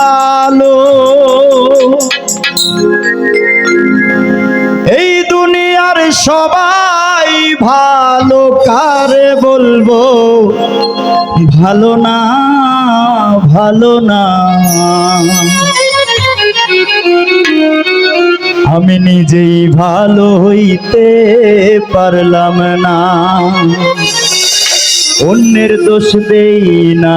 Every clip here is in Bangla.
ভালো এই দুনিয়ার সবাই ভালো, কারে বলব? ভালো না ভালো না। আমি নিজেই ভালো হইতে পারলাম না। অন্যের দোষ দেই না।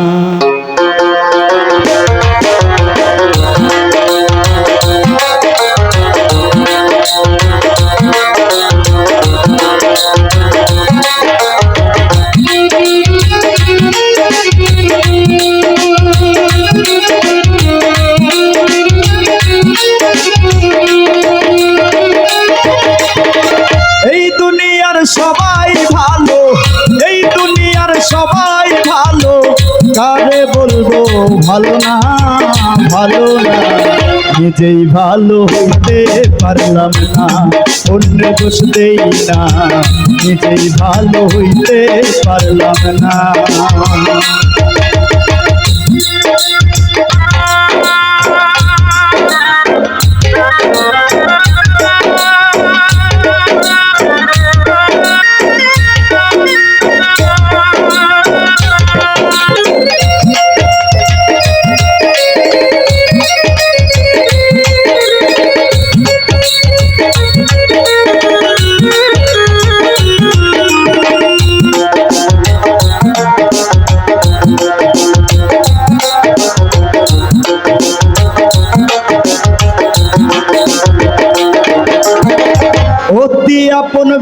ভালো না ভালো না। নিজেই ভালো হইতে পারলাম না, অন্য বুঝতেই না। নিজেই ভালো হইতে পারলাম না।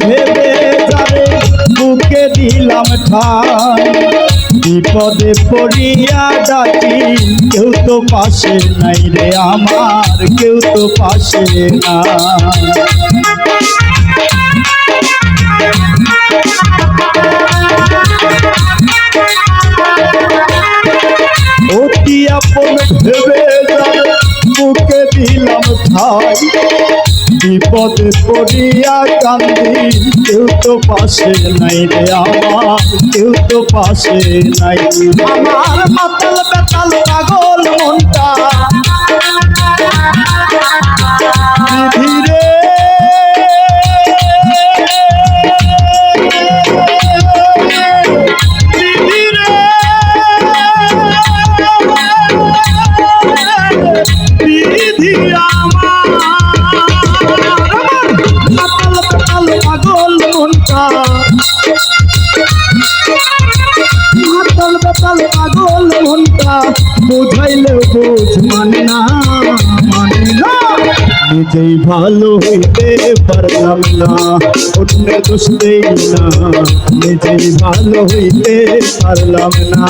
ভেবে যাবে, বুকে দিলাম ঠাই। বিপদে পড়িয়া ডাকি, কেউ তো পাশে নাই রে আমার, কেউ তো পাশে না অতি আপন ভেবে যাবে, বুকে দিলাম ঠাই। বিপদে পড়িয়া কান্দি। কেউ তো পাশে নাই রে আমার, কেউ তো পাশে নাই। আমার মাতাল বেতাল পাগল মাতাল পাগল মনটা বুঝাইলেও বুঝ মানে না মানে না। নিজেই ভালো হইতে পারলাম না অন্য দোষ না। নিজেই ভালো হইতে পারলাম না।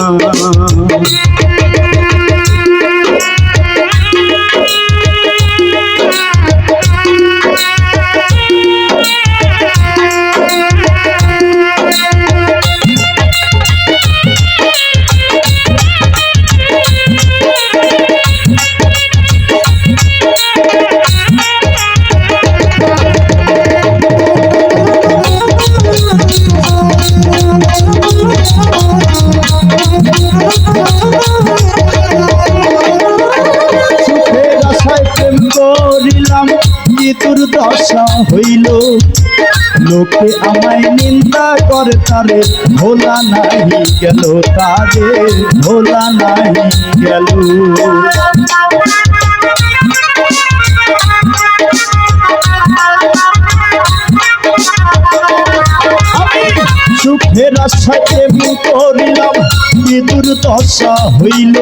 কি দুর্দশা হইল লোকে আমায় নিন্দা করে তারে ভোলা নাহি গেল তারে ভোলা নাহি গেল সুখের কি দুর্দশা হইল।